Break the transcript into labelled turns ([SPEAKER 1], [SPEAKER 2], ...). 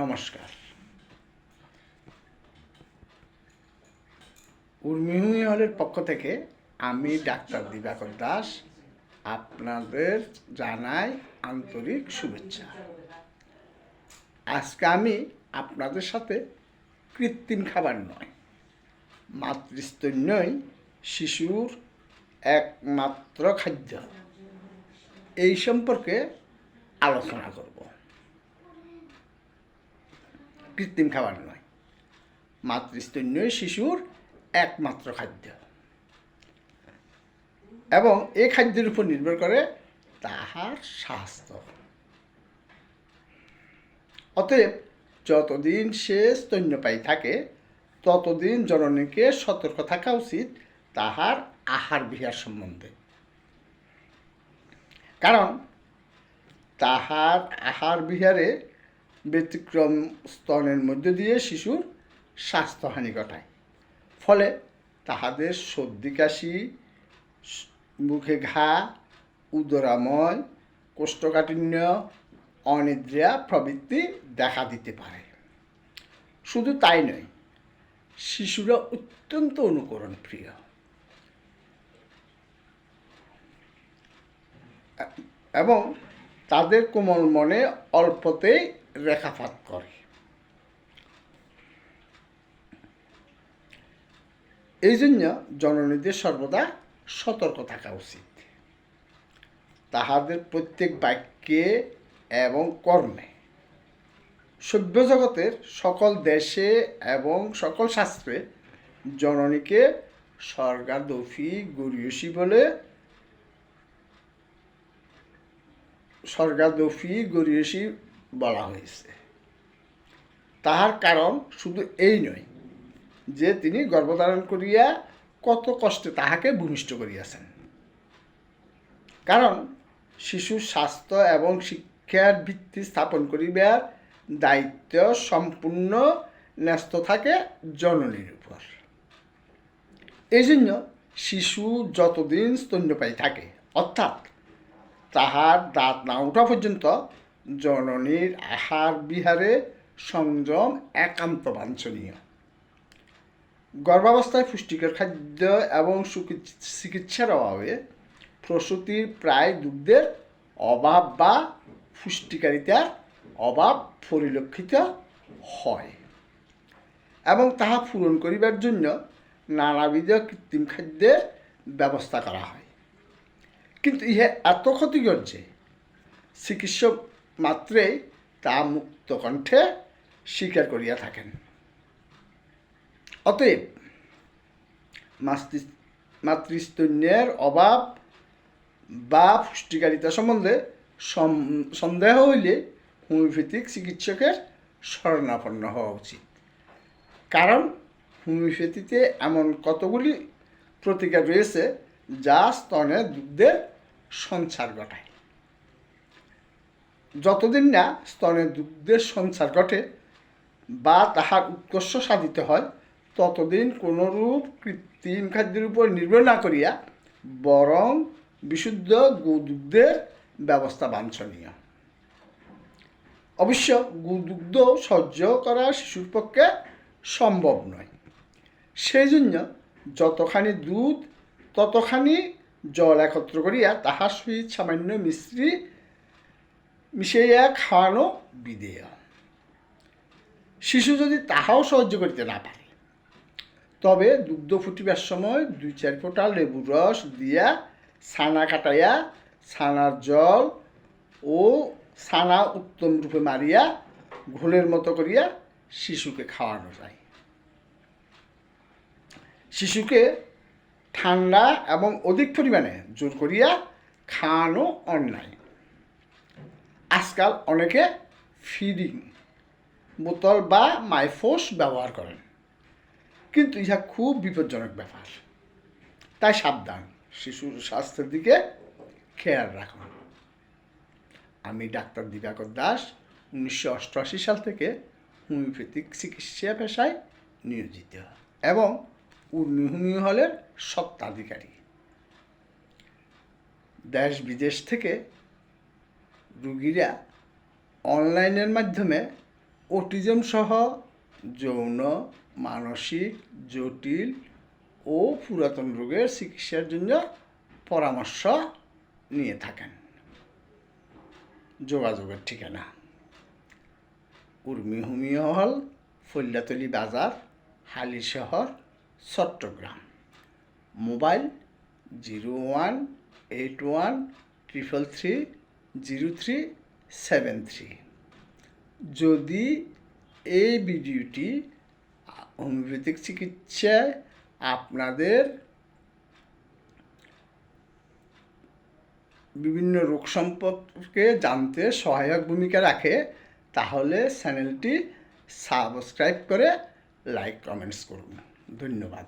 [SPEAKER 1] নমস্কার। উর্মিহুমি হলের পক্ষ থেকে আমি ডাক্তার দিবাকর দাস আপনাদের জানাই আন্তরিক শুভেচ্ছা। আজকে আমি আপনাদের সাথে কৃত্রিম খাবার নয়, মাতৃস্তন্যই শিশুর একমাত্র খাদ্য। এই সম্পর্কে আলোচনা করব। কৃত্রিম খাবার নয়। মাতৃস্তন্যই শিশুর একমাত্র খাদ্য। এবং এই খাদ্যের উপর নির্ভর করে তাহার স্বাস্থ্য। অতএব যতদিন সে স্তন্যপায়ী থাকে, ততদিন জননীকে সতর্ক থাকা উচিত তাহার আহার বিহার সম্বন্ধে। কারণ তাহার আহার বিহারে ব্যতিক্রম স্তনের মধ্য দিয়ে শিশুর স্বাস্থ্যহানি ঘটায়। ফলে তাহাদের সর্দি, কাশি মুখে ঘা, উদরাময়, কোষ্ঠকাঠিন্য, অনিদ্রা প্রবৃত্তি দেখা দিতে পারে। শুধু তাই নয়, শিশুরা অত্যন্ত অনুকরণ প্রিয় এবং তাদের কোমল মনে অল্পতেই রেখাপাত করে। এই জন্য জননীদের সর্বদা সতর্ক থাকা উচিত। তাহাদের প্রত্যেক বাক্যে এবং কর্মে সভ্য জগতের সকল দেশে এবং সকল শাস্ত্রে জননীকে স্বর্গাদফি গরিয়সী বলে স্বর্গাদফি গরিয়সী বলা হয়েছে। তাহার কারণ শুধু এই নয় যে তিনি গর্ভধারণ করিয়া কত কষ্টে তাহাকে ভূমিষ্ঠ করিয়াছেন। কারণ শিশুর স্বাস্থ্য এবং শিক্ষার ভিত্তি স্থাপন করিবার দায়িত্ব সম্পূর্ণ ন্যস্ত থাকে জননীর উপর। এই জন্য শিশু যতদিন স্তন্যপায়ী থাকে, অর্থাৎ তাহার দাঁত না ওঠা পর্যন্ত জননীর আহার বিহারে সংযম একান্ত বাঞ্ছনীয়। গর্ভাবস্থায় পুষ্টিকর খাদ্য এবং চিকিৎসার অভাবে প্রসূতির প্রায় দুগ্ধের অভাব বা পুষ্টিকারিতার অভাব পরিলক্ষিত হয় এবং তাহা পূরণ করিবার জন্য নানাবিধ কৃত্রিম খাদ্যের ব্যবস্থা করা হয়। কিন্তু ইহা এত ক্ষতিকর যে চিকিৎসক মাত্রেই তা মুক্ত কণ্ঠে স্বীকার করিয়া থাকেন। অতএব মাতৃ- মাতৃস্তন্যের অভাব বা পুষ্টিকারিতা সম্বন্ধে সন্দেহ হইলে হোমিওপ্যাথিক চিকিৎসকের শরণাপন্ন হওয়া উচিত। কারণ হোমিওপ্যাথিতে এমন কতগুলি প্রতিকার রয়েছে যা স্তনে দুগ্ধের সঞ্চার ঘটায়। যতদিন না স্তনে দুগ্ধের সঞ্চার ঘটে বা তাহার উৎকর্ষ সাধিত হয়, ততদিন কোনরূপ কৃত্রিম খাদ্যের উপর নির্ভর না করিয়া বরং বিশুদ্ধ গোদুগ্ধের ব্যবস্থা বাঞ্ছনীয়। অবশ্য গোদুগ্ধ সহ্য করা শিশুর পক্ষে সম্ভব নয়। সেই জন্য যতখানি দুধ, ততখানি জল একত্র করিয়া তাহার সহিত সামান্য মিশ্রি মিশাইয়া খাওয়ানো বিধেয়। শিশু যদি তাহাও সহ্য করিতে না পারে, তবে দুগ্ধ ফুটিবার সময় দুই চার ফোঁটা লেবুর রস দিয়া ছানা কাটাইয়া, ছানার জল ও ছানা উত্তম রূপে মারিয়া ঘোলের মতো করিয়া শিশুকে খাওয়ানো যায়। শিশুকে ঠান্ডা এবং অধিক পরিমাণে জোর করিয়া খাওয়ানো অন্যায়। আজকাল অনেকে ফিডিং বোতল বা মাইফোস ব্যবহার করেন। কিন্তু ইহা খুব বিপজ্জনক ব্যাপার। তাই সাবধান, শিশুর স্বাস্থ্যের দিকে খেয়াল রাখুন। আমি ডাক্তার দিবাকর দাস, উনিশশো অষ্টআশি সাল থেকে হোমিওপ্যাথিক চিকিৎসা পেশায় নিয়োজিত এবং উর্মি হোমিও হলের সত্ত্বাধিকারী। দেশ বিদেশ থেকে রুগীরা অনলাইনের মাধ্যমে অটিজম সহ যৌন, মানসিক, জটিল ও পুরাতন রোগের চিকিৎসার জন্য পরামর্শ নিয়ে থাকেন। যোগাযোগের ঠিকানা উর্মি হোমিও হল ফল্যাতলি বাজার, Hali Shahar, Chattogram. Mobile zero one eight one triple three zero three seven three. যদি এই ভিডিওটি হোমিওপ্যাথিক চিকিৎসায় আপনাদের বিভিন্ন রোগ সম্পর্কে জানতে সহায়ক ভূমিকা রাখে, তাহলে চ্যানেলটি সাবস্ক্রাইব করে লাইক, কমেন্টস করুন। ধন্যবাদ।